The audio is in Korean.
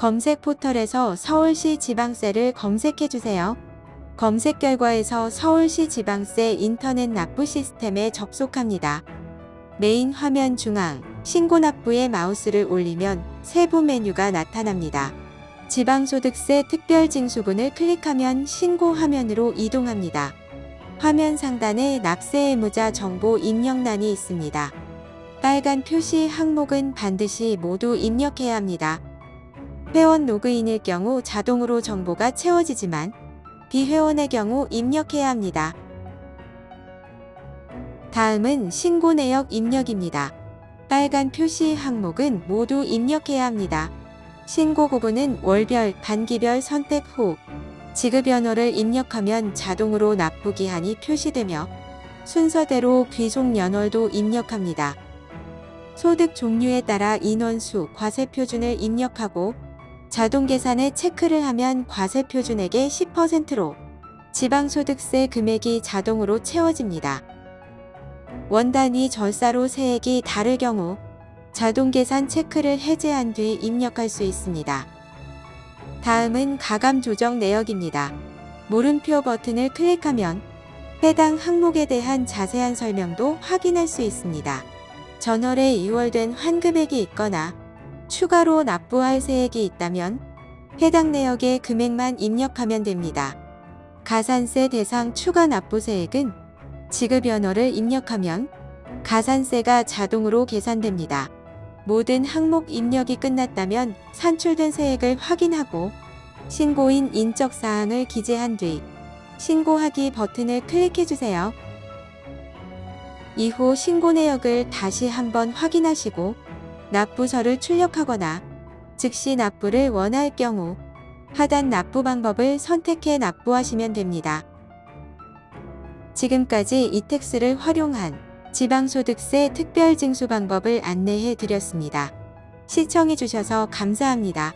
검색 포털에서 서울시 지방세를 검색해 주세요. 검색 결과에서 서울시 지방세 인터넷 납부 시스템에 접속합니다. 메인 화면 중앙 신고 납부에 마우스를 올리면 세부 메뉴가 나타납니다. 지방소득세 특별징수분을 클릭하면 신고 화면으로 이동합니다. 화면 상단에 납세 의무자 정보 입력란이 있습니다. 빨간 표시 항목은 반드시 모두 입력해야 합니다. 회원 로그인일 경우 자동으로 정보가 채워지지만 비회원의 경우 입력해야 합니다. 다음은 신고 내역 입력입니다. 빨간 표시 항목은 모두 입력해야 합니다. 신고 구분은 월별, 단기별 선택 후 지급 연월을 입력하면 자동으로 납부 기한이 표시되며 순서대로 귀속 연월도 입력합니다. 소득 종류에 따라 인원수, 과세 표준을 입력하고 자동 계산에 체크를 하면 과세 표준액의 10%로 지방소득세 금액이 자동으로 채워집니다. 원 단위 절사로 세액이 다를 경우 자동 계산 체크를 해제한 뒤 입력할 수 있습니다. 다음은 가감 조정 내역입니다. 물음표 버튼을 클릭하면 해당 항목에 대한 자세한 설명도 확인할 수 있습니다. 전월에 이월된 환급액이 있거나 추가로 납부할 세액이 있다면 해당 내역의 금액만 입력하면 됩니다. 가산세 대상 추가 납부세액은 지급 연월을 입력하면 가산세가 자동으로 계산됩니다. 모든 항목 입력이 끝났다면 산출된 세액을 확인하고 신고인 인적 사항을 기재한 뒤 신고하기 버튼을 클릭해 주세요. 이후 신고 내역을 다시 한번 확인하시고 납부서를 출력하거나 즉시 납부를 원할 경우 하단 납부 방법을 선택해 납부하시면 됩니다. 지금까지 이택스를 활용한 지방소득세 특별징수 방법을 안내해 드렸습니다. 시청해 주셔서 감사합니다.